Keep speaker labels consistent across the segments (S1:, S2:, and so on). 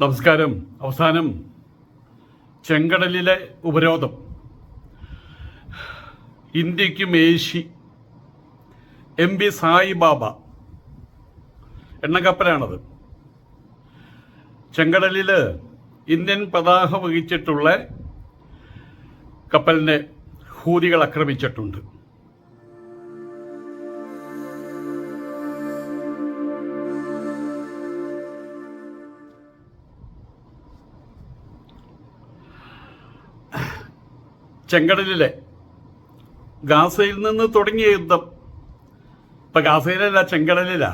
S1: നമസ്കാരം. അവസാനം ചെങ്കടലിലെ ഉപരോധം. ഇന്ത്യയ്ക്ക് മേശി എം പി സായിബാബ എണ്ണക്കപ്പലാണത് ചെങ്കടലിൽ ഇന്ത്യൻ പതാക വഹിച്ചിട്ടുള്ള കപ്പലിനെ ഹൂതികൾ ആക്രമിച്ചിട്ടുണ്ട്. ചെങ്കടലിലെ ഗാസയിൽ നിന്ന് തുടങ്ങിയ യുദ്ധം. ഇപ്പൊ ഗാസയിലല്ല ചെങ്കടലില.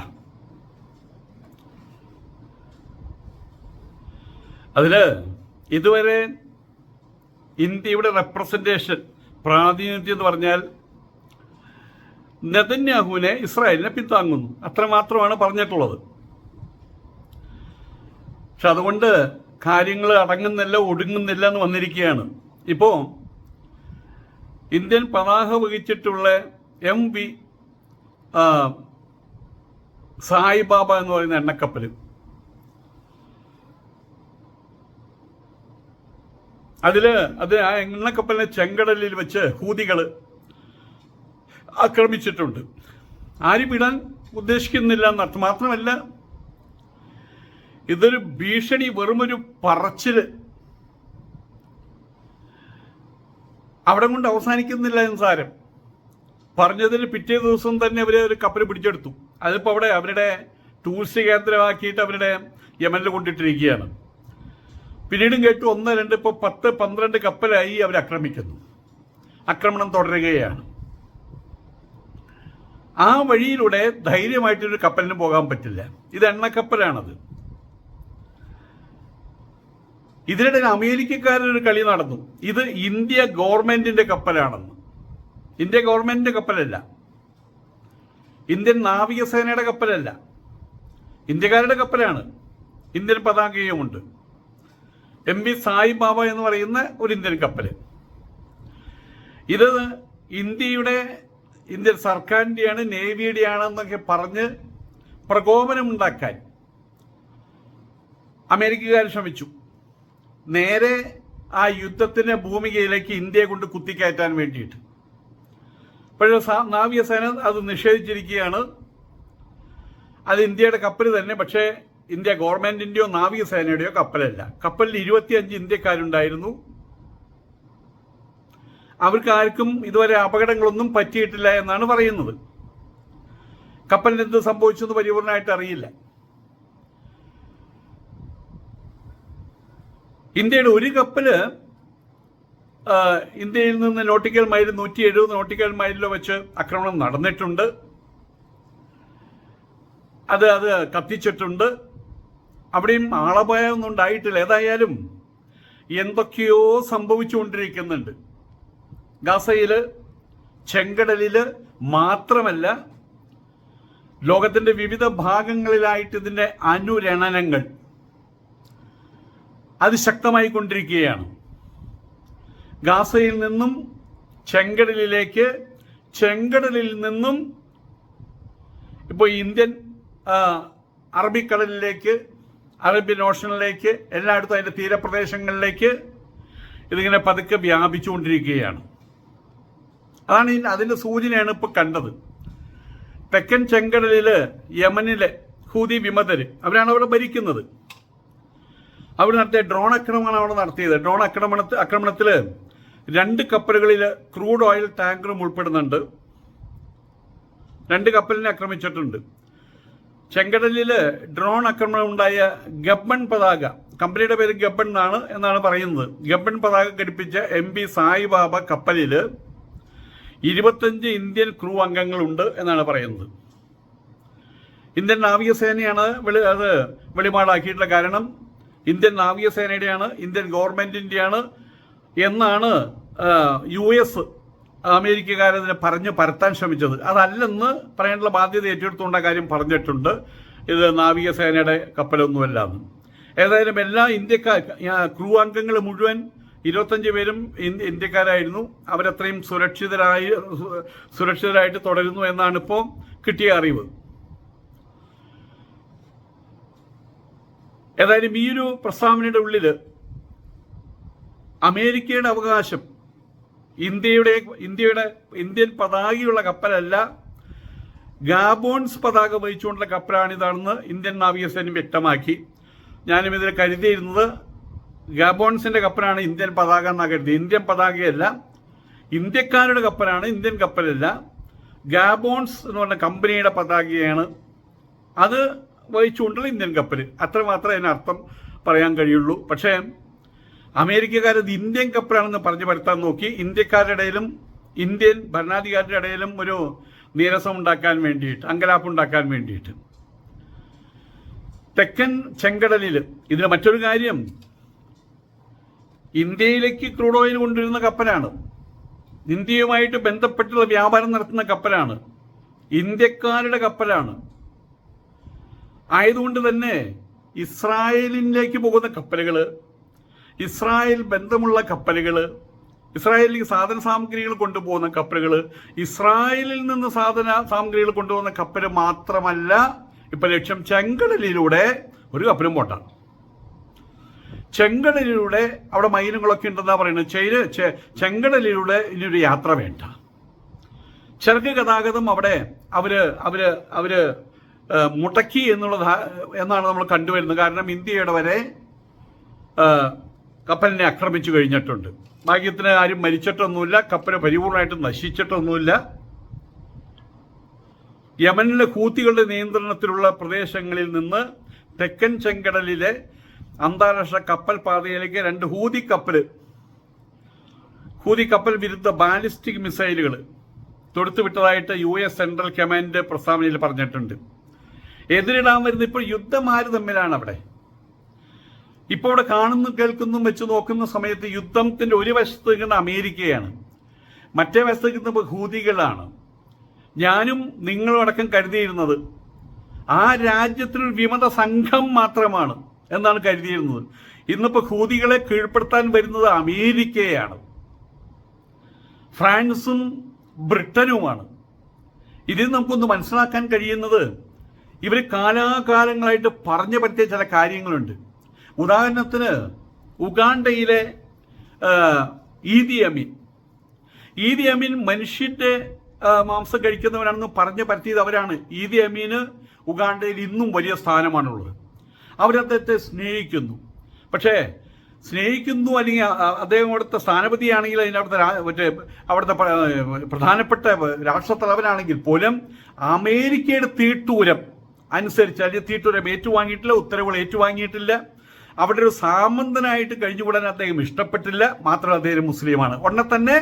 S1: അതിൽ ഇതുവരെ ഇന്ത്യയുടെ റെപ്രസെന്റേഷൻ പ്രാതിനിധ്യം എന്ന് പറഞ്ഞാൽ നെതന്യാഹുവിനെ ഇസ്രായേലിനെ പിന്താങ്ങുന്നു. അത്രമാത്രമാണ് പറഞ്ഞിട്ടുള്ളത്. പക്ഷെ അതുകൊണ്ട് കാര്യങ്ങൾ അടങ്ങുന്നില്ല ഒടുങ്ങുന്നില്ല എന്ന് വന്നിരിക്കുകയാണ്. ഇപ്പോൾ ഇന്ത്യൻ പതാക വഹിച്ചിട്ടുള്ള എം വി സായിബാബ എന്ന് പറയുന്ന എണ്ണക്കപ്പൽ. അതിൽ അത് ആ എണ്ണക്കപ്പലിനെ ചെങ്കടലിൽ വെച്ച് ഹൂതികൾ ആക്രമിച്ചിട്ടുണ്ട്. ആരും വിടാൻ ഉദ്ദേശിക്കുന്നില്ല എന്നർത്ഥം മാത്രമല്ല ഇതൊരു ഭീഷണി വെറുമൊരു പറച്ചിൽ അവിടെ കൊണ്ട് അവസാനിക്കുന്നില്ല സാരം. പറഞ്ഞതിന് പിറ്റേ ദിവസം തന്നെ അവർ ഒരു കപ്പൽ പിടിച്ചെടുത്തു. അതിപ്പോൾ അവിടെ അവരുടെ ടൂറിസ്റ്റ് കേന്ദ്രമാക്കിയിട്ട് അവരുടെ യമനിൽ കൊണ്ടിട്ടിരിക്കുകയാണ്. പിന്നീടും കേട്ടു ഒന്ന് രണ്ട് ഇപ്പോൾ പത്ത് പന്ത്രണ്ട് കപ്പലായി അവർ ആക്രമിക്കുന്നു. ആക്രമണം തുടരുകയാണ്. ആ വഴിയിലൂടെ ധൈര്യമായിട്ടൊരു കപ്പലിന് പോകാൻ പറ്റില്ല. ഇത് എണ്ണക്കപ്പലാണത്. ഇതിനിടെ അമേരിക്കക്കാരൊരു കളി നടന്നു. ഇത് ഇന്ത്യ ഗവൺമെന്റിന്റെ കപ്പലാണെന്ന്. ഇന്ത്യ ഗവൺമെന്റിന്റെ കപ്പലല്ല. ഇന്ത്യൻ നാവികസേനയുടെ കപ്പലല്ല. ഇന്ത്യക്കാരുടെ കപ്പലാണ്. ഇന്ത്യൻ പതാകയുമുണ്ട്. എം വി സായി ബാബ എന്ന് പറയുന്ന ഒരു ഇന്ത്യൻ കപ്പൽ ഇത് ഇന്ത്യയുടെ ഇന്ത്യൻ സർക്കാരിന്റെയാണ് നേവിയുടെയാണെന്നൊക്കെ പറഞ്ഞ് പ്രകോപനമുണ്ടാക്കാൻ അമേരിക്കക്കാർ ശ്രമിച്ചു. നേരെ ആ യുദ്ധത്തിന് ഭൂമികയിലേക്ക് ഇന്ത്യയെ കൊണ്ട് കുത്തിക്കയറ്റാൻ വേണ്ടിയിട്ട്. പക്ഷേ നാവികസേന അത് നിഷേധിച്ചിരിക്കുകയാണ്. അത് ഇന്ത്യയുടെ കപ്പൽ തന്നെ പക്ഷേ ഇന്ത്യ ഗവൺമെന്റിന്റെയോ നാവികസേനയുടെയോ കപ്പലല്ല. കപ്പലിൽ ഇരുപത്തിയഞ്ച് ഇന്ത്യക്കാരുണ്ടായിരുന്നു. അവർക്ക് ആർക്കും ഇതുവരെ അപകടങ്ങളൊന്നും പറ്റിയിട്ടില്ല എന്നാണ് പറയുന്നത്. കപ്പലിന് എന്ത് സംഭവിച്ചെന്ന് പരിപൂർണമായിട്ട് അറിയില്ല. ഇന്ത്യയുടെ ഒരു കപ്പൽ ഇന്ത്യയിൽ നിന്ന് നോട്ടിക്കൽ മൈൽ നൂറ്റി എഴുപത് നോട്ടിക്കൽ മൈലിലോ വെച്ച് ആക്രമണം നടന്നിട്ടുണ്ട്. അത് അത് കത്തിച്ചിട്ടുണ്ട്. അവിടെയും ആളപായമൊന്നും ഉണ്ടായിട്ടില്ല ഏതായാലും എന്തൊക്കെയോ സംഭവിച്ചുകൊണ്ടിരിക്കുന്നുണ്ട്. ഗാസയിൽ ചെങ്കടലിൽ മാത്രമല്ല ലോകത്തിന്റെ വിവിധ ഭാഗങ്ങളിലായിട്ട് ഇതിന്റെ അനുരണനങ്ങൾ അത് ശക്തമായി കൊണ്ടിരിക്കുകയാണ്. ഗാസയിൽ നിന്നും ചെങ്കടലിലേക്ക് ചെങ്കടലിൽ നിന്നും ഇപ്പോൾ ഇന്ത്യൻ അറബിക്കടലിലേക്ക് അറേബ്യൻ ഓഷനിലേക്ക് എല്ലായിടത്തും അതിന്റെ തീരപ്രദേശങ്ങളിലേക്ക് ഇതിങ്ങനെ പതുക്കെ വ്യാപിച്ചുകൊണ്ടിരിക്കുകയാണ്. അതാണ് അതിന്റെ സൂചനയാണ് ഇപ്പോൾ കണ്ടത്. തെക്കൻ ചെങ്കടലിൽ യമനിലെ ഹൂതി വിമതര് അവരാണ് അവിടെ ഭരിക്കുന്നത്. അവർ നടത്തിയ ഡ്രോൺ ആക്രമണമാണ് അവിടെ നടത്തിയത്. ഡ്രോൺ ആക്രമണ ആക്രമണത്തിൽ രണ്ട് കപ്പലുകളിൽ ക്രൂഡ് ഓയിൽ ടാങ്കറും ഉൾപ്പെടുന്നുണ്ട്. രണ്ട് കപ്പലിനെ ആക്രമിച്ചിട്ടുണ്ട്. ചെങ്കടലിൽ ഡ്രോൺ ആക്രമണം ഉണ്ടായ ഗബ്ബൺ പതാക കമ്പനിയുടെ പേര് ഗബ്ബൺ എന്നാണ് എന്നാണ് പറയുന്നത്. ഗബ്ബൺ പതാക ഘടിപ്പിച്ച എം പി സായിബാബ കപ്പലിൽ ഇരുപത്തഞ്ച് ഇന്ത്യൻ ക്രൂ അംഗങ്ങളുണ്ട് എന്നാണ് പറയുന്നത്. ഇന്ത്യൻ നാവികസേനയാണ് വെളി അത് വെളിപാടാക്കിയിട്ടുള്ള കാരണം. ഇന്ത്യൻ നാവികസേനയുടെയാണ് ഇന്ത്യൻ ഗവൺമെന്റിന്റെയാണ് എന്നാണ് യു എസ് അമേരിക്കക്കാരതിനെ പറഞ്ഞ് പരത്താൻ ശ്രമിച്ചത്. അതല്ലെന്ന് പറയാനുള്ള ബാധ്യത ഏറ്റെടുത്തുകൊണ്ട കാര്യം പറഞ്ഞിട്ടുണ്ട് ഇത് നാവികസേനയുടെ കപ്പലൊന്നുമല്ല എന്ന് ഏതായാലും എല്ലാ ഇന്ത്യക്കാർ ക്രൂ അംഗങ്ങൾ മുഴുവൻ ഇരുപത്തഞ്ച് പേരും ഇന്ത്യക്കാരായിരുന്നു. അവരത്രയും സുരക്ഷിതരായി സുരക്ഷിതരായിട്ട് തുടരുന്നു എന്നാണ് ഇപ്പോൾ കിട്ടിയ അറിവ്. ഏതായാലും ഈ ഒരു പ്രസ്താവനയുടെ ഉള്ളിൽ അമേരിക്കയുടെ അവകാശം ഇന്ത്യയുടെ ഇന്ത്യയുടെ ഇന്ത്യൻ പതാകയുള്ള കപ്പലല്ല ഗാബോൺസ് പതാക വഹിച്ചുകൊണ്ടുള്ള കപ്പലാണിതാണെന്ന് ഇന്ത്യൻ നാവികസേന വ്യക്തമാക്കി. ഞാനും ഇതിൽ കരുതിയിരുന്നത് ഗാബോൺസിന്റെ കപ്പലാണ് ഇന്ത്യൻ പതാക എന്നാണ് കരുതി ഇന്ത്യൻ പതാകയല്ല ഇന്ത്യക്കാരുടെ കപ്പലാണ് ഇന്ത്യൻ കപ്പലല്ല ഗാബോൺസ് എന്ന് പറഞ്ഞ കമ്പനിയുടെ പതാകയാണ്. അത് വഹിച്ചുകൊണ്ടുള്ള ഇന്ത്യൻ കപ്പൽ അത്ര മാത്രമേ അതിനർത്ഥം പറയാൻ കഴിയുള്ളൂ. പക്ഷേ അമേരിക്കക്കാരത് ഇന്ത്യൻ കപ്പലാണെന്ന് പറഞ്ഞു വരുത്താൻ നോക്കി. ഇന്ത്യക്കാരുടെ ഇടയിലും ഇന്ത്യൻ ഭരണാധികാരിയുടെ ഇടയിലും ഒരു നീരസം ഉണ്ടാക്കാൻ വേണ്ടിയിട്ട് അങ്കലാപ്പ് ഉണ്ടാക്കാൻ വേണ്ടിയിട്ട്. തെക്കൻ ചെങ്കടലിൽ ഇതിന് മറ്റൊരു കാര്യം. ഇന്ത്യയിലേക്ക് ക്രൂഡ് ഓയിൽ കൊണ്ടുവരുന്ന കപ്പലാണ്. ഇന്ത്യയുമായിട്ട് ബന്ധപ്പെട്ടുള്ള വ്യാപാരം നടത്തുന്ന കപ്പലാണ്. ഇന്ത്യക്കാരുടെ കപ്പലാണ്. ആയതുകൊണ്ട് തന്നെ ഇസ്രായേലിലേക്ക് പോകുന്ന കപ്പലുകൾ ഇസ്രായേൽ ബന്ധമുള്ള കപ്പലുകൾ ഇസ്രായേലിലേക്ക് സാധന സാമഗ്രികൾ കൊണ്ടുപോകുന്ന കപ്പലുകൾ ഇസ്രായേലിൽ നിന്ന് സാധന സാമഗ്രികൾ കൊണ്ടുപോകുന്ന കപ്പൽ മാത്രമല്ല ഇപ്പൊ ലക്ഷ്യം ചെങ്കടലിലൂടെ ഒരു കപ്പലും പോട്ടാണ് ചെങ്കടലിലൂടെ അവിടെ മൈനുകളൊക്കെ ഉണ്ടെന്നാ പറയുന്നത്. ചെയ്ത് ചെങ്കടലിലൂടെ ഇനിയൊരു യാത്ര വേണ്ട. ചരക്ക് ഗതാഗതം അവിടെ അവർ അവർ അവർ മുടക്കി എന്നുള്ള എന്നാണ് നമ്മൾ കണ്ടുവരുന്നത്. കാരണം ഇന്ത്യയുടെ വരെ കപ്പലിനെ ആക്രമിച്ചു കഴിഞ്ഞിട്ടുണ്ട്. ഭാഗ്യത്തിന് ആരും മരിച്ചിട്ടൊന്നുമില്ല കപ്പൽ പരിപൂർണമായിട്ട് നശിച്ചിട്ടൊന്നുമില്ല. യമനിലെ ഹൂത്തികളുടെ നിയന്ത്രണത്തിലുള്ള പ്രദേശങ്ങളിൽ നിന്ന് തെക്കൻ ചെങ്കടലിലെ അന്താരാഷ്ട്ര കപ്പൽ പാതയിലേക്ക് രണ്ട് ഹൂതി കപ്പൽ ഹൂതി കപ്പൽ വിരുദ്ധ ബാലിസ്റ്റിക് മിസൈലുകൾ തൊടുത്തുവിട്ടതായിട്ട് യു എസ് സെൻട്രൽ കമാൻഡ് പ്രസ്താവനയിൽ പറഞ്ഞിട്ടുണ്ട്. എതിരിടാൻ വരുന്ന ഇപ്പോൾ യുദ്ധം ആര് തമ്മിലാണ് അവിടെ. ഇപ്പോൾ ഇവിടെ കാണുന്നു കേൾക്കുന്നു വെച്ച് നോക്കുന്ന സമയത്ത് യുദ്ധത്തിന്റെ ഒരു വശത്ത് നിൽക്കുന്ന അമേരിക്കയാണ്. മറ്റേ വശത്ത് നിൽക്കുന്ന ഹൂതികളാണ്. ഞാനും നിങ്ങളും അടക്കം കരുതിയിരുന്നത്. ആ രാജ്യത്തിൽ വിമത സംഘം മാത്രമാണ് എന്നാണ് കരുതിയിരുന്നത്. ഇന്നിപ്പോ ഹൂതികളെ കീഴ്പ്പെടുത്താൻ വരുന്നത് അമേരിക്കയാണ്. ഫ്രാൻസും ബ്രിട്ടനുമാണ്. ഇതിൽ നമുക്കൊന്ന് മനസ്സിലാക്കാൻ കഴിയുന്നത് ഇവർ കാലാകാലങ്ങളായിട്ട് പറഞ്ഞു പറ്റിയ ചില കാര്യങ്ങളുണ്ട്. ഉദാഹരണത്തിന് ഉഗാണ്ടയിലെ ഈദി അമീൻ. ഈദി അമീൻ മനുഷ്യന്റെ മാംസം കഴിക്കുന്നവരാണെന്ന് പറഞ്ഞു പറ്റിയത് അവരാണ്. ഈദി അമീന് ഉഗാണ്ടയിൽ ഇന്നും വലിയ സ്ഥാനമാണുള്ളത്. അവരദ്ദേഹത്തെ സ്നേഹിക്കുന്നു. പക്ഷേ സ്നേഹിക്കുന്നു അല്ലെങ്കിൽ അദ്ദേഹം അവിടുത്തെ സ്ഥാനപതിയാണെങ്കിൽ അതിന്റെ അവിടുത്തെ മറ്റേ അവിടുത്തെ പ്രധാനപ്പെട്ട രാഷ്ട്രത്തലവനാണെങ്കിൽ പോലും അമേരിക്കയുടെ തീട്ടൂരം അനുസരിച്ച് അല്ലെങ്കിൽ തീട്ടൂരം ഏറ്റുവാങ്ങിയിട്ടില്ല ഉത്തരവുകൾ ഏറ്റുവാങ്ങിയിട്ടില്ല. അവിടെ ഒരു സാമന്തനായിട്ട് കഴിഞ്ഞുകൂടാൻ അദ്ദേഹം ഇഷ്ടപ്പെട്ടില്ല. മാത്രമല്ല അദ്ദേഹം മുസ്ലിമാണ്. ഉടനെ തന്നെ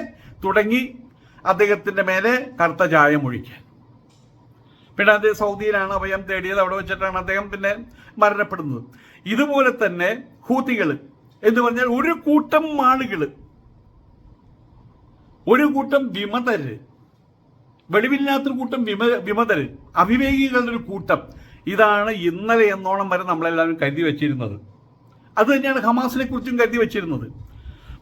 S1: തുടങ്ങി അദ്ദേഹത്തിന്റെ മേലെ കറുത്ത ചായം ഒഴിക്കാൻ. പിന്നെ അദ്ദേഹം സൗദിയിലാണ് അഭയം തേടിയത്. അവിടെ വെച്ചിട്ടാണ് അദ്ദേഹം പിന്നെ മരണപ്പെടുന്നത്. ഇതുപോലെ തന്നെ ഹൂതികൾ എന്ന് പറഞ്ഞാൽ ഒരു കൂട്ടം ആളുകൾ ഒരു കൂട്ടം വിമതര് വെളിവില്ലാത്തൊരു കൂട്ടം വിമ വിമതര് അവിവേകികളുടെ ഒരു കൂട്ടം. ഇതാണ് ഇന്നലെ എന്നോണം വരെ നമ്മളെല്ലാവരും കരുതി വെച്ചിരുന്നത്. അത് തന്നെയാണ് ഹമാസിനെ കുറിച്ചും കരുതി വെച്ചിരുന്നത്.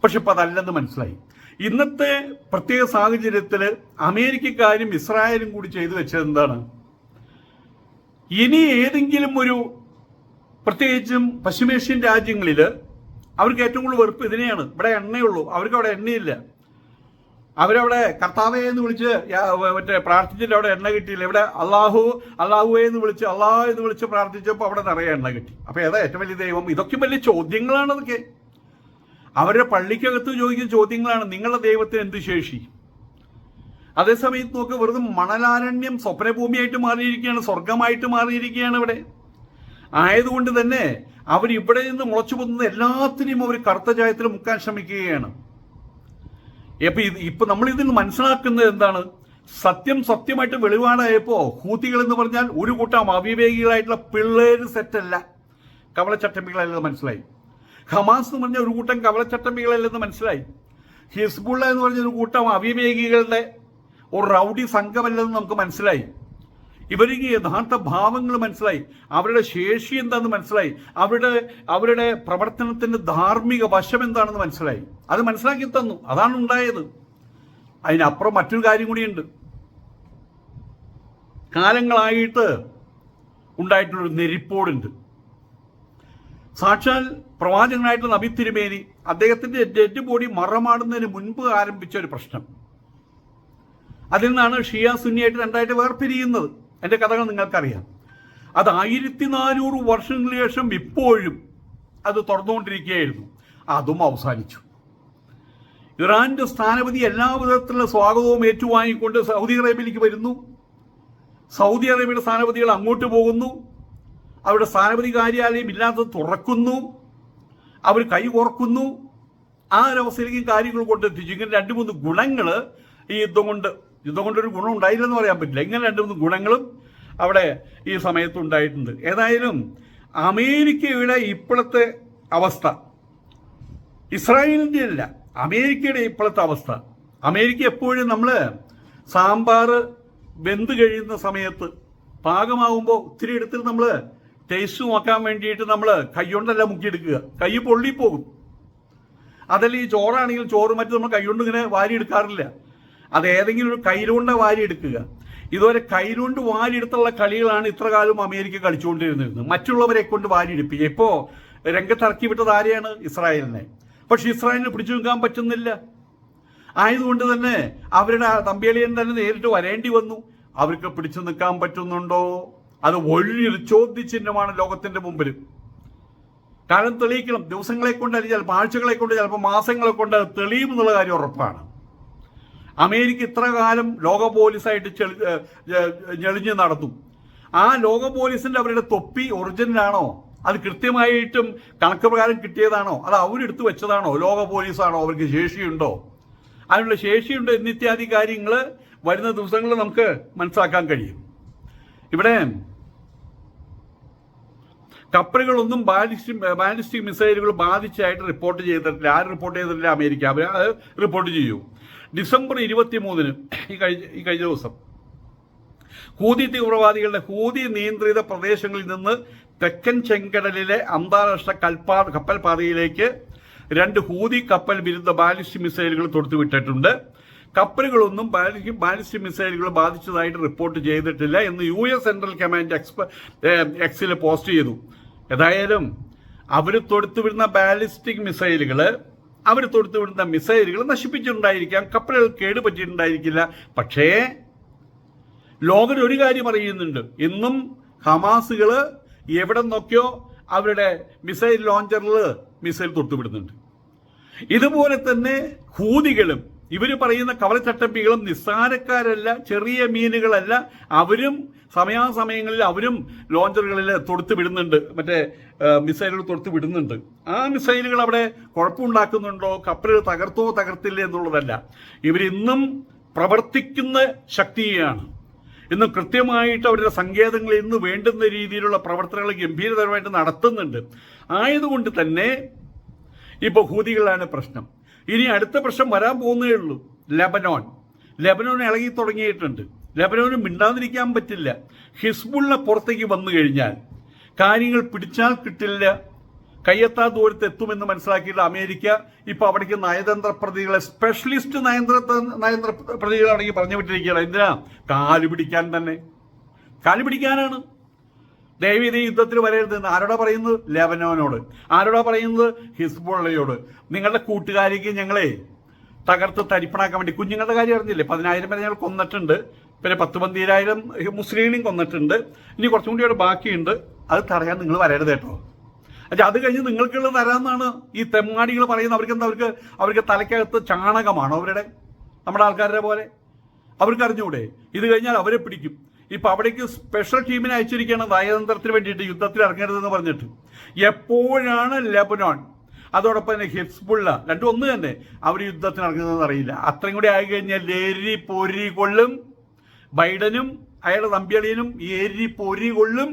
S1: പക്ഷെ ഇപ്പം അതല്ലെന്ന് മനസ്സിലായി. ഇന്നത്തെ പ്രത്യേക സാഹചര്യത്തിൽ അമേരിക്കക്കാരും ഇസ്രായേലും കൂടി ചെയ്തു വെച്ചത് എന്താണ്? ഇനി ഏതെങ്കിലും ഒരു പ്രത്യേകിച്ചും പശ്ചിമേഷ്യൻ രാജ്യങ്ങളിൽ അവർക്ക് ഏറ്റവും കൂടുതൽ വെറുപ്പ് ഇതിനെയാണ്. ഇവിടെ എണ്ണയുള്ളൂ അവർക്ക് അവിടെ എണ്ണയില്ല. അവരവിടെ കർത്താവേ എന്ന് വിളിച്ച് മറ്റേ പ്രാർത്ഥിച്ചിട്ട് അവിടെ എണ്ണ കിട്ടിയില്ല. ഇവിടെ അള്ളാഹു അള്ളാഹുവേ എന്ന് വിളിച്ച് അള്ളാഹു എന്ന് വിളിച്ച് പ്രാർത്ഥിച്ചപ്പോൾ അവിടെ നിറയെ എണ്ണ കിട്ടി. അപ്പോൾ ഏതാ ഏറ്റവും വലിയ ദൈവം? ഇതൊക്കെ വലിയ ചോദ്യങ്ങളാണ് അതൊക്കെ അവരുടെ പള്ളിക്കകത്ത് ചോദിക്കുന്ന ചോദ്യങ്ങളാണ് നിങ്ങളുടെ ദൈവത്തിന് എന്ത് ശേഷി? അതേസമയത്ത് നോക്ക് വെറുതെ മണലാരണ്യം സ്വപ്നഭൂമിയായിട്ട് മാറിയിരിക്കുകയാണ് സ്വർഗമായിട്ട് മാറിയിരിക്കുകയാണ് ഇവിടെ. ആയതുകൊണ്ട് തന്നെ അവർ ഇവിടെ നിന്ന് മുളച്ചു പോകുന്നത് എല്ലാത്തിനെയും അവർ കറുത്ത ചായത്തിൽ മുക്കാൻ ശ്രമിക്കുകയാണ്. ഇപ്പൊ ഇത് ഇപ്പൊ നമ്മൾ ഇതിൽ മനസ്സിലാക്കുന്നത് എന്താണ്? സത്യം സത്യമായിട്ട് വെളിവാടായപ്പോ ഹൂത്തികൾ എന്ന് പറഞ്ഞാൽ ഒരു കൂട്ടം അവിവേകികളായിട്ടുള്ള പിള്ളേര് സെറ്റല്ല കവളച്ചട്ടമ്പികളല്ലെന്ന് മനസ്സിലായി. ഹമാസ് എന്ന് പറഞ്ഞ ഒരു കൂട്ടം കവളച്ചട്ടമ്പികളല്ലെന്ന് മനസ്സിലായി. ഹിസ്ബുള്ള എന്ന് പറഞ്ഞ ഒരു കൂട്ടം അവിവേകികളുടെ ഒരു റൗഡി സംഘമല്ലെന്ന് നമുക്ക് മനസ്സിലായി. ഇവർക്ക് യഥാർത്ഥ ഭാവങ്ങൾ മനസ്സിലായി. അവരുടെ ശേഷി എന്താണെന്ന് മനസ്സിലായി. അവരുടെ അവരുടെ പ്രവർത്തനത്തിന്റെ ധാർമ്മിക വശം എന്താണെന്ന് മനസ്സിലായി. അത് മനസ്സിലാക്കി തന്നു. അതാണ് ഉണ്ടായത്. അതിനപ്പുറം മറ്റൊരു കാര്യം കൂടിയുണ്ട്. കാലങ്ങളായിട്ട് ഉണ്ടായിട്ടുള്ളൊരു നെരിപ്പോടുണ്ട്. സാക്ഷാൽ പ്രവാചകനായിട്ടുള്ള നബി തിരുമേനി അദ്ദേഹത്തിന്റെ ഡെഡ് ബോഡി മറമാടുന്നതിന് മുൻപ് ആരംഭിച്ച ഒരു പ്രശ്നം. അതിൽ നിന്നാണ് ഷിയ സുന്നിയായിട്ട് രണ്ടായിട്ട് വേർപിരിയുന്നത്. എന്റെ കഥകൾ നിങ്ങൾക്കറിയാം. അത് ആയിരത്തി നാനൂറ് വർഷങ്ങൾക്ക് ശേഷം ഇപ്പോഴും അത് തുറന്നുകൊണ്ടിരിക്കുകയായിരുന്നു. അതും അവസാനിച്ചു. ഇറാന്റെ സ്ഥാനപതി എല്ലാ വിധത്തിലുള്ള സ്വാഗതവും ഏറ്റുവാങ്ങിക്കൊണ്ട് സൗദി അറേബ്യയിലേക്ക് വരുന്നു. സൗദി അറേബ്യയുടെ സ്ഥാനപതികൾ അങ്ങോട്ട് പോകുന്നു. അവരുടെ സ്ഥാനപതി കാര്യാലയം ഇല്ലാത്തത് തുറക്കുന്നു. അവർ കൈ ഓർക്കുന്നു ആ ഒരവസ്ഥയിലേക്ക് കാര്യങ്ങൾ കൊണ്ടെത്തിച്ചു. ഇങ്ങനെ രണ്ട് മൂന്ന് ഗുണങ്ങൾ ഈ യുദ്ധം കൊണ്ട് യുദ്ധം കൊണ്ടൊരു ഗുണം ഉണ്ടായില്ലെന്ന് പറയാൻ പറ്റില്ല. ഇങ്ങനെ രണ്ട് മൂന്ന് ഗുണങ്ങളും അവിടെ ഈ സമയത്ത് ഉണ്ടായിട്ടുണ്ട്. ഏതായാലും അമേരിക്കയുടെ ഇപ്പോഴത്തെ അവസ്ഥ ഇസ്രായേലിന്റെ അല്ല അമേരിക്കയുടെ ഇപ്പോഴത്തെ അവസ്ഥ. അമേരിക്ക എപ്പോഴും നമ്മൾ സാമ്പാർ വെന്ത് കഴിയുന്ന സമയത്ത് പാകമാകുമ്പോൾ ഒത്തിരി ഇടത്തിൽ നമ്മൾ ടേസ്റ്റ് നോക്കാൻ വേണ്ടിയിട്ട് നമ്മൾ കൈകൊണ്ടല്ല മുക്കിയെടുക്കുക. കൈ പൊള്ളിപ്പോകും. അതല്ല ഈ ചോറാണെങ്കിൽ ചോറ് മറ്റു നമ്മൾ കൈകൊണ്ട് ഇങ്ങനെ വാരി എടുക്കാറില്ല അത് ഏതെങ്കിലും ഒരു കൈലൂണ്ട വാരി എടുക്കുക ഇതുവരെ കൈലൂണ്ട് വാരി എടുത്തുള്ള കളികളാണ് ഇത്ര കാലം അമേരിക്ക കളിച്ചുകൊണ്ടിരുന്നത് മറ്റുള്ളവരെ കൊണ്ട് വാരി എടുപ്പിക്കുക ഇപ്പോൾ രംഗത്തിറക്കി വിട്ടത് ആരെയാണ്? ഇസ്രായേലിനെ. പക്ഷെ ഇസ്രായേലിന് പിടിച്ചു നിൽക്കാൻ പറ്റുന്നില്ല. ആയതുകൊണ്ട് തന്നെ അവരുടെ തമ്പിയളിയൻ തന്നെ നേരിട്ട് വരേണ്ടി വന്നു. അവർക്ക് പിടിച്ചു നിൽക്കാൻ പറ്റുന്നുണ്ടോ? അത് വലിയൊരു ചോദ്യചിഹ്നമാണ് ലോകത്തിന്റെ മുമ്പിൽ. കാലം തെളിയിക്കണം. ദിവസങ്ങളെ കൊണ്ട് അല്ലെങ്കിൽ ചിലപ്പോൾ ആഴ്ചകളെ കൊണ്ട് ചിലപ്പോൾ മാസങ്ങളെ കൊണ്ട് തെളിയും എന്നുള്ള കാര്യം ഉറപ്പാണ്. അമേരിക്ക ഇത്ര കാലം ലോക പോലീസായിട്ട് ഞെളിഞ്ഞ് നടന്നു. ആ ലോക പോലീസിന്റെ അവരുടെ തൊപ്പി ഒറിജിനലാണോ? അത് കൃത്യമായിട്ടും കണക്ക് പ്രകാരം കിട്ടിയതാണോ? അത് അവരെടുത്ത് വെച്ചതാണോ? ലോക പോലീസാണോ? അവർക്ക് ശേഷിയുണ്ടോ? അതിനുള്ള ശേഷിയുണ്ടോ എന്നിത്യാദി കാര്യങ്ങൾ വരുന്ന ദിവസങ്ങളിൽ നമുക്ക് മനസ്സിലാക്കാൻ കഴിയും. ഇവിടെ കപ്പലുകളൊന്നും ബാലിസ്റ്റിക് ബാലിസ്റ്റിക് മിസൈലുകൾ ബാധിച്ചായിട്ട് റിപ്പോർട്ട് ചെയ്തിട്ടില്ല. ആരും റിപ്പോർട്ട് ചെയ്തിട്ടില്ല അമേരിക്ക. അവർ അത് റിപ്പോർട്ട് ചെയ്യൂ. ഡിസംബർ ഇരുപത്തി മൂന്നിന് ഈ കഴിഞ്ഞ ഈ കഴിഞ്ഞ ദിവസം ഹൂതി തീവ്രവാദികളുടെ ഹൂതി നിയന്ത്രിത പ്രദേശങ്ങളിൽ നിന്ന് തെക്കൻ ചെങ്കടലിലെ അന്താരാഷ്ട്ര കൽപ്പാ കപ്പൽ പാതയിലേക്ക് രണ്ട് ഹൂതി കപ്പൽ വിരുദ്ധ ബാലിസ്റ്റിക് മിസൈലുകൾ തൊടുത്തുവിട്ടിട്ടുണ്ട് കപ്പലുകളൊന്നും ബാലിസ്റ്റിക് ബാലിസ്റ്റിക് മിസൈലുകൾ ബാധിച്ചതായിട്ട് റിപ്പോർട്ട് ചെയ്തിട്ടില്ല എന്ന് യു എസ് സെൻട്രൽ കമാൻഡ് എക്സ്പ എക്സിൽ പോസ്റ്റ് ചെയ്തു. ഏതായാലും അവർ തൊടുത്തുവിടുന്ന ബാലിസ്റ്റിക് മിസൈലുകൾ അവർ തൊടുത്തുവിടുന്ന മിസൈലുകൾ നശിപ്പിച്ചിട്ടുണ്ടായിരിക്കാം. കപ്പലുകൾ കേടുപറ്റിയിട്ടുണ്ടായിരിക്കില്ല. പക്ഷേ ലോകം ഒരു കാര്യം അറിയുന്നുണ്ട്. ഇന്നും ഹമാസുകൾ എവിടെ നോക്കിയോ അവരുടെ മിസൈൽ ലോഞ്ചറിൽ മിസൈൽ തൊട്ടുവിടുന്നുണ്ട് ഇതുപോലെ തന്നെ ഹൂതികളും ഇവർ പറയുന്ന കവലച്ചട്ടമ്പികളും നിസ്സാരക്കാരല്ല ചെറിയ മീനുകളല്ല അവരും സമയാസമയങ്ങളിൽ അവരും ലോഞ്ചറുകളിൽ തൊടുത്ത് വിടുന്നുണ്ട്. മറ്റേ മിസൈലുകൾ തൊടുത്ത് വിടുന്നുണ്ട്. ആ മിസൈലുകൾ അവിടെ കുഴപ്പമുണ്ടാക്കുന്നുണ്ടോ? കപ്പലുകൾ തകർത്തോ തകർത്തില്ല എന്നുള്ളതല്ല. ഇവരിന്നും പ്രവർത്തിക്കുന്ന ശക്തിയാണ് ഇന്ന് കൃത്യമായിട്ട് അവരുടെ സങ്കേതങ്ങൾ ഇന്ന് വേണ്ടുന്ന രീതിയിലുള്ള പ്രവർത്തനങ്ങൾ ഗംഭീരതരമായിട്ട് നടത്തുന്നുണ്ട്. ആയതുകൊണ്ട് തന്നെ ഇപ്പൊ ഹൂതികളാണ് പ്രശ്നം. ഇനി അടുത്ത പ്രശ്നം വരാൻ പോകുന്നേ ഉള്ളൂ. ലെബനോൻ. ലെബനോൺ ഇളകി തുടങ്ങിയിട്ടുണ്ട്. ലെബനോന് മിണ്ടാതിരിക്കാൻ പറ്റില്ല. ഹിസ്ബുള്ള പുറത്തേക്ക് വന്നു കഴിഞ്ഞാൽ കാര്യങ്ങൾ പിടിച്ചാൽ കിട്ടില്ല. കയ്യെത്താ ദൂരത്ത് എത്തുമെന്ന് മനസ്സിലാക്കിയിട്ട് അമേരിക്ക ഇപ്പൊ അവിടേക്ക് നയതന്ത്ര പ്രതികളെ സ്പെഷ്യലിസ്റ്റ് നയന്ത്ര നയന്ത്ര പ്രതികളാണെങ്കിൽ പറഞ്ഞു വിട്ടിരിക്കുകയാണ്. എന്തിനാ? കാലു പിടിക്കാൻ തന്നെ. കാലു പിടിക്കാനാണ്. ഈ യുദ്ധത്തിൽ വരരുത് എന്ന് ആരോടാ പറയുന്നത്? ലെബനോനോട്. ആരോടാ പറയുന്നത്? ഹിസ്ബുള്ളയോട്. നിങ്ങളുടെ കൂട്ടുകാരിക്ക് ഞങ്ങളെ തകർത്ത് തരിപ്പണാക്കാൻ വേണ്ടി. കുഞ്ഞുങ്ങളുടെ കാര്യം അറിഞ്ഞില്ലേ? പതിനായിരം പേരെ ഞങ്ങൾ കൊന്നിട്ടുണ്ട്. പിന്നെ പത്ത് പന്തിരായിരം മുസ്ലിങ്ങളെയും കൊന്നിട്ടുണ്ട്. ഇനി കുറച്ചും കൂടി അവിടെ ബാക്കിയുണ്ട്. അത് തടയാൻ നിങ്ങൾ വരരുത് കേട്ടോ. അച്ഛാ അത് കഴിഞ്ഞ് നിങ്ങൾക്കുള്ള തരാമെന്നാണ് ഈ തെമ്മാടികൾ പറയുന്നത്. അവർക്ക് എന്താ അവർക്ക് അവർക്ക് തലയ്ക്കകത്ത് ചാണകമാണോ അവരുടെ നമ്മുടെ ആൾക്കാരുടെ പോലെ? അവർക്ക് അറിഞ്ഞൂടെ? ഇത് കഴിഞ്ഞാൽ അവരെ പിടിക്കും. ഇപ്പൊ അവിടേക്ക് സ്പെഷ്യൽ ടീമിനെ അയച്ചിരിക്കുകയാണ് നയതന്ത്രത്തിന് വേണ്ടിയിട്ട് യുദ്ധത്തിൽ ഇറങ്ങരുതെന്ന് പറഞ്ഞിട്ട്. എപ്പോഴാണ് ലെബനോൺ അതോടൊപ്പം തന്നെ ഹിസ്ബുള്ള രണ്ടും ഒന്ന് തന്നെ അവർ യുദ്ധത്തിന് ഇറങ്ങുന്നതെന്ന് അറിയില്ല. അത്രയും കൂടി ആയി കഴിഞ്ഞാൽ ലേരി പൊരി കൊള്ളും ബൈഡനും അയാളുടെ തമ്പിയളിയനും ഏരി പൊരി കൊള്ളും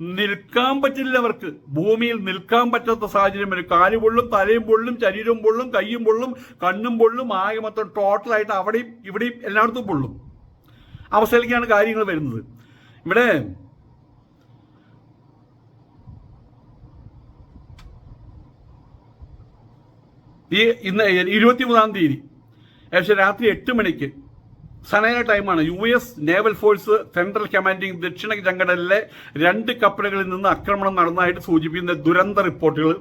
S1: നിൽക്കാൻ പറ്റില്ല അവർക്ക്. ഭൂമിയിൽ നിൽക്കാൻ പറ്റാത്ത സാഹചര്യം വരും. കാൽ പൊള്ളും തലയും പൊള്ളും ശരീരവും പൊള്ളും കയ്യും പൊള്ളും കണ്ണും പൊള്ളും ആകെ മൊത്തം ടോട്ടലായിട്ട് അവിടെയും ഇവിടെയും എല്ലായിടത്തും പൊള്ളും. അവസ്ഥയിലേക്കാണ് കാര്യങ്ങൾ വരുന്നത്. ഇവിടെ ഈ ഇന്ന് ഇരുപത്തിമൂന്നാം തീയതി ഏകദേശം രാത്രി എട്ട് മണിക്ക് സനയ ടൈമാണ് U S naval force central commanding ദക്ഷിണ ജങ്കടലിലെ രണ്ട് കപ്പലുകളിൽ നിന്ന് ആക്രമണം നടന്നതായിട്ട് സൂചിപ്പിക്കുന്ന ദുരന്ത റിപ്പോർട്ടുകൾ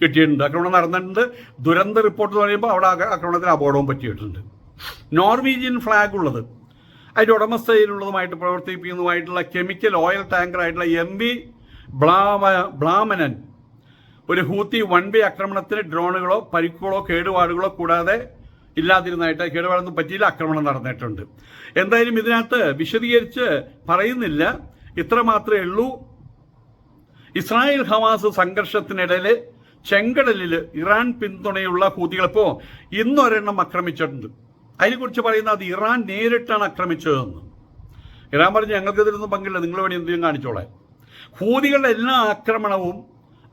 S1: കിട്ടിയിട്ടുണ്ട്. ആക്രമണം നടന്നിട്ടുണ്ട്. ദുരന്ത റിപ്പോർട്ട് എന്ന് പറയുമ്പോൾ അവിടെ ആക്രമണത്തിന് അപകടവും പറ്റിയിട്ടുണ്ട്. നോർവീജിയൻ ഫ്ലാഗ് ഉള്ളത്. അതിന്റെ ഉടമസ്ഥയിലുള്ളതുമായിട്ട് പ്രവർത്തിപ്പിക്കുന്നതുമായിട്ടുള്ള കെമിക്കൽ ഓയിൽ ടാങ്കറായിട്ടുള്ള എം വി ബ്ലാമ ബ്ലാമനൻ ഒരു ഹൂത്തി വൺ വേ ആക്രമണത്തിന് ഡ്രോണുകളോ പരിക്കുകളോ കേടുപാടുകളോ കൂടാതെ ഇല്ലാതിരുന്നതായിട്ട് കേടുപാടൊന്നും പറ്റിയില്ല ആക്രമണം നടന്നിട്ടുണ്ട്. എന്തായാലും ഇതിനകത്ത് വിശദീകരിച്ച് പറയുന്നില്ല. ഇത്ര മാത്രമേ ഉള്ളൂ. ഇസ്രായേൽ ഹമാസ് സംഘർഷത്തിനിടയിൽ ചെങ്കടലിൽ ഇറാൻ പിന്തുണയുള്ള ഹൂതികളിപ്പോ ഇന്നൊരെണ്ണം ആക്രമിച്ചിട്ടുണ്ട്. അതിനെക്കുറിച്ച് പറയുന്നത് അത് ഇറാൻ നേരിട്ടാണ് ആക്രമിച്ചതെന്ന്. ഇറാൻ പറഞ്ഞു ഞങ്ങൾക്ക് ഇതിലൊന്നും പങ്കില്ല. നിങ്ങൾ വേണ്ടി എന്തെങ്കിലും കാണിച്ചോളെ. ഹൂതികളുടെ എല്ലാ ആക്രമണവും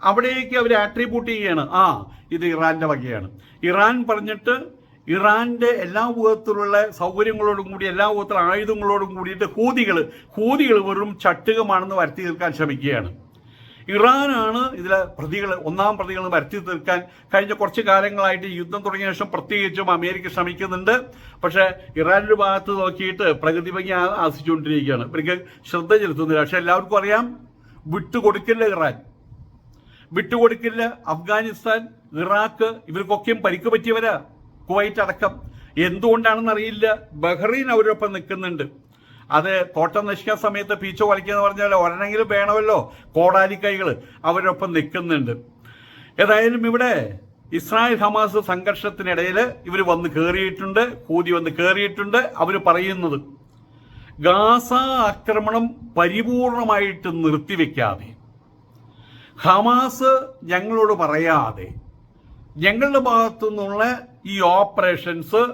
S1: അവിടേക്ക് അവർ ആട്രിബ്യൂട്ട് ചെയ്യുകയാണ്. ആ ഇത് ഇറാന്റെ വകയാണ്. ഇറാൻ പറഞ്ഞിട്ട് ഇറാന്റെ എല്ലാ വിധത്തിലുള്ള സൗകര്യങ്ങളോടും കൂടി എല്ലാ വിധത്തിലുള്ള ആയുധങ്ങളോടും കൂടിയിട്ട് ഹൂതികൾ ഹൂതികൾ വെറും ചട്ടുകമാണെന്ന് വരുത്തി തീർക്കാൻ ശ്രമിക്കുകയാണ്. ഇറാനാണ് ഇതിലെ പ്രതികൾ ഒന്നാം പ്രതികൾ വരുത്തി തീർക്കാൻ കഴിഞ്ഞ കുറച്ച് കാലങ്ങളായിട്ട് യുദ്ധം തുടങ്ങിയ ശേഷം പ്രത്യേകിച്ചും അമേരിക്ക ശ്രമിക്കുന്നുണ്ട്. പക്ഷേ ഇറാനിന്റെ ഭാഗത്ത് നോക്കിയിട്ട് പ്രകൃതി ഭംഗി ആസിച്ചുകൊണ്ടിരിക്കുകയാണ് ഇവർക്ക് ശ്രദ്ധ ചെലുത്തുന്നില്ല. പക്ഷെ എല്ലാവർക്കും അറിയാം വിട്ടുകൊടുക്കില്ല ഇറാൻ. വിട്ടുകൊടുക്കില്ല അഫ്ഗാനിസ്ഥാൻ ഇറാഖ് ഇവർക്കൊക്കെയും പരിക്ക് പറ്റിയവരാ. കുവൈറ്റ് അടക്കം. എന്തുകൊണ്ടാണെന്ന് അറിയില്ല ബഹ്റീൻ അവരൊപ്പം നിൽക്കുന്നുണ്ട്. അത് തോട്ടം നശിക്കാൻ സമയത്ത് പീച്ച എന്ന് പറഞ്ഞാൽ ഒരെണ്ണെങ്കിലും വേണമല്ലോ. കോടാലിക്കൈകൾ അവരൊപ്പം നിൽക്കുന്നുണ്ട്. ഏതായാലും ഇവിടെ ഇസ്രായേൽ ഹമാസ് സംഘർഷത്തിനിടയിൽ ഇവർ വന്ന് കയറിയിട്ടുണ്ട് കൂതി വന്ന് കയറിയിട്ടുണ്ട് അവർ പറയുന്നത് ഗാസ ആക്രമണം പരിപൂർണമായിട്ട് നിർത്തിവെക്കാതെ ഹമാസ് ഞങ്ങളോട് പറയാതെ ഞങ്ങളുടെ ഭാഗത്തു നിന്നുള്ള ഈ ഓപ്പറേഷൻസ്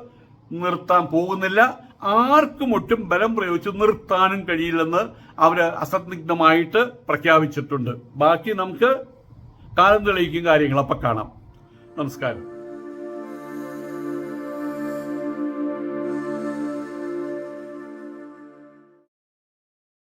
S1: നിർത്താൻ പോകുന്നില്ല. ആർക്കും ഒട്ടും ബലം പ്രയോഗിച്ച് നിർത്താനും കഴിയില്ലെന്ന് അവർ അസന്ദിഗ്ധമായിട്ട് പ്രഖ്യാപിച്ചിട്ടുണ്ട്. ബാക്കി നമുക്ക് കാലം തെളിയിക്കും കാര്യങ്ങൾ. അപ്പം കാണാം. നമസ്കാരം.